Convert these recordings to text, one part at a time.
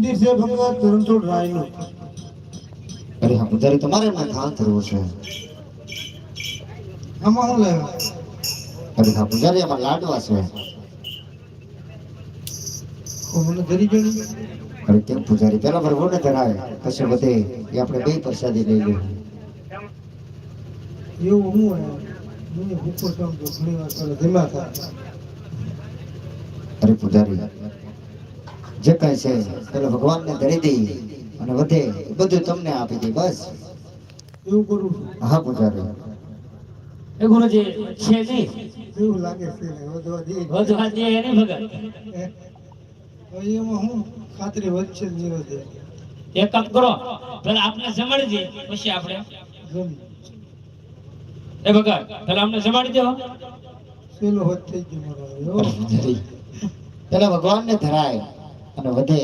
મંદિર છે ભગવાન ધરમછોડ રાયનું અરે હા પૂજારી તમારે એમને ખાણ કરવું છે. આમાં શું લાવ્યા? અરે હા પૂજારી એમાં લાડવા છે. ઓ, મને ધરી ગણી અરે કેમ પૂજારી પેલા પર ને ધરાય પછી વધે એ આપણે બે પ્રસાદી લઈ લઈએ એવું હું હોય? મને ભૂખો સમજો ઘણી વાર કરે ધીમા થાય અરે પૂજારી જે કઈ છે પેલા ભગવાનને ધરી દઈ અને વધે. બધું તમને આપી દઈ બસ. એવું કરું હા પૂજારી. એ ગુરુજી છે નહીં એવું લાગે છે ને વધવા દે. વધવા દે એને ભગત? એમાં હું ખાતરી વધશે જ નહીં વધે. એક કામ કરો પેલા આપને જમાડી દે પછી આપણે. એ ભગત પેલા અમને જમાડી દો. સેલો હોત થઈ ગયો પેલા ભગવાનને ધરાય. અને વધે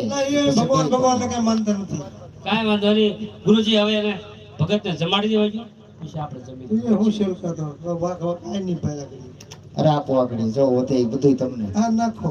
ભગવાન ભગવાન કઈ માનતા નથી. કાંઈ વાંધો નહીં. ગુરુજી હવે એને ભગતને જમાડી દેવા જો. પછી આપણે જમી હું શેર કરતો? વાઘ વાઘ કાંઈ નહીં પાયા કરી. અરે આપો આગળ જો વધે બધું તમને. નાખો.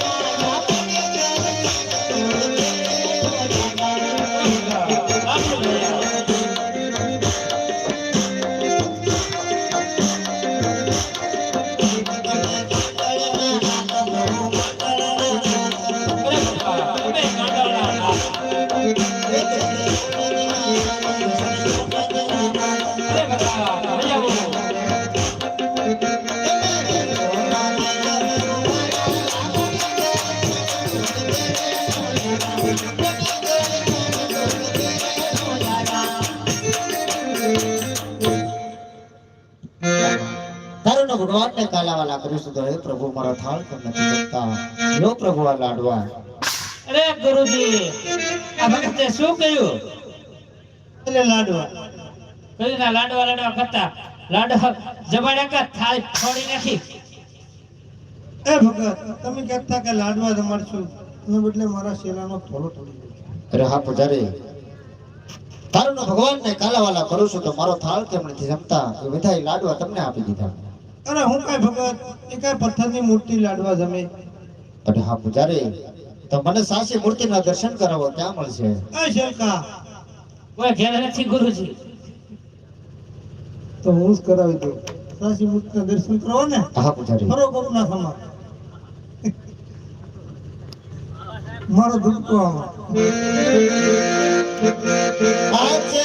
તારું ભગવાનને કાલાવાલા કરું તો હે પ્રભુ મારા થાળ પર નથી જમતા લો પ્રભુ આ લાડવા. અરે ગુરુજી આ ભક્તે શું કહ્યું એટલે લાડવા. કર્યું ના લાડવા લાડવા કરતા. લાડવા જમાડ્યા કા થાળ ફોડી નાખી? એ ભગત તમે કહેતા કે લાડવા જમાડશું. એના બદલે મારા શેલાનો થોડો તોડી અરે હા પધારે તારું ભગવાનને કાલાવાલા કરું છું તો મારો થાળ કેમ નથી જમતા? એ બધા લાડવા તમને આપી દીધા. અરે હું કઈ ભગત એ કઈ પથ્થરની મૂર્તિ લાડવા જમે. અરે હા પૂજારી તો મને સાસી મૂર્તિના દર્શન કરાવો ક્યાં મળશે? એ શેલકા કોઈ ઘેર નથી ગુરુજી. તો હું જ કરાવી દઉં. સાચી મૂર્તિના દર્શન કરો ને. હા પૂજારી. ફરો કરું ના સમા મારો દુઃખો આમાં આજે